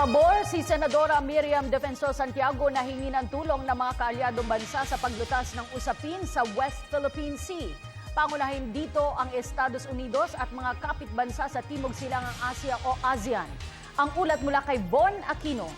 Pabor si Senadora Miriam Defensor Santiago na hingi ng tulong ng mga kaalyadong bansa sa paglutas ng usapin sa West Philippine Sea. Pangunahin dito ang Estados Unidos at mga kapitbansa sa Timog Silangang Asya o ASEAN. Ang ulat mula kay Von Aquino.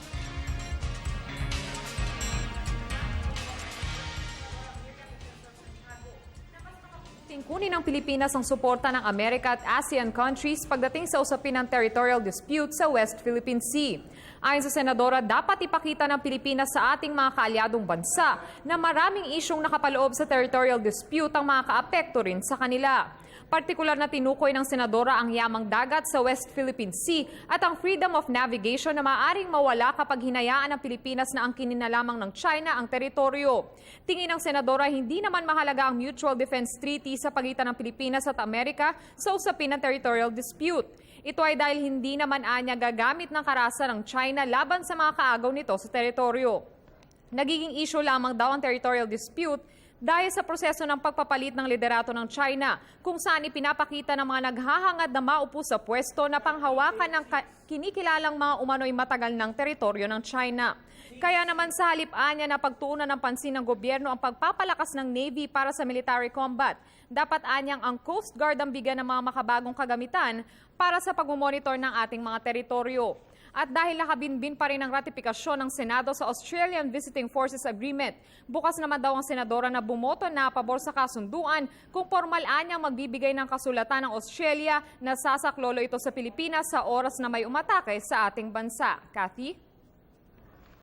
Kunin ng Pilipinas ang suporta ng Amerika at ASEAN countries pagdating sa usapin ng territorial dispute sa West Philippine Sea. Ayon sa Senadora, dapat ipakita ng Pilipinas sa ating mga kaalyadong bansa na maraming isyong nakapaloob sa territorial dispute ang mga kaapekto rin sa kanila. Partikular na tinukoy ng Senadora ang yamang dagat sa West Philippine Sea at ang freedom of navigation na maaring mawala kapag hinayaan ng Pilipinas na angkinin na lamang ng China ang teritoryo. Tingin ng Senadora, hindi naman mahalaga ang Mutual Defense Treaty sa pagitan ng Pilipinas at Amerika sa usapin ng territorial dispute. Ito ay dahil hindi naman anya gagamit ng karasan ng China laban sa mga kaagaw nito sa teritoryo. Nagiging issue lamang daw ang territorial dispute dahil sa proseso ng pagpapalit ng liderato ng China kung saan ipinapakita ng mga naghahangad na maupo sa pwesto na panghawakan ng kinikilalang mga umano'y matagal ng teritoryo ng China. Kaya naman sa halip anya na pagtuunan ng pansin ng gobyerno ang pagpapalakas ng Navy para sa military combat, dapat anyang ang Coast Guard ang bigyan ng mga makabagong kagamitan para sa pagmumonitor ng ating mga teritoryo. At dahil nakabinbin pa rin ang ratifikasyon ng Senado sa Australian Visiting Forces Agreement, bukas naman daw ang senadora na bumoto na pabor sa kasunduan kung formal anyang magbibigay ng kasulatan ng Australia na sasaklolo ito sa Pilipinas sa oras na may umatake sa ating bansa. Kathy?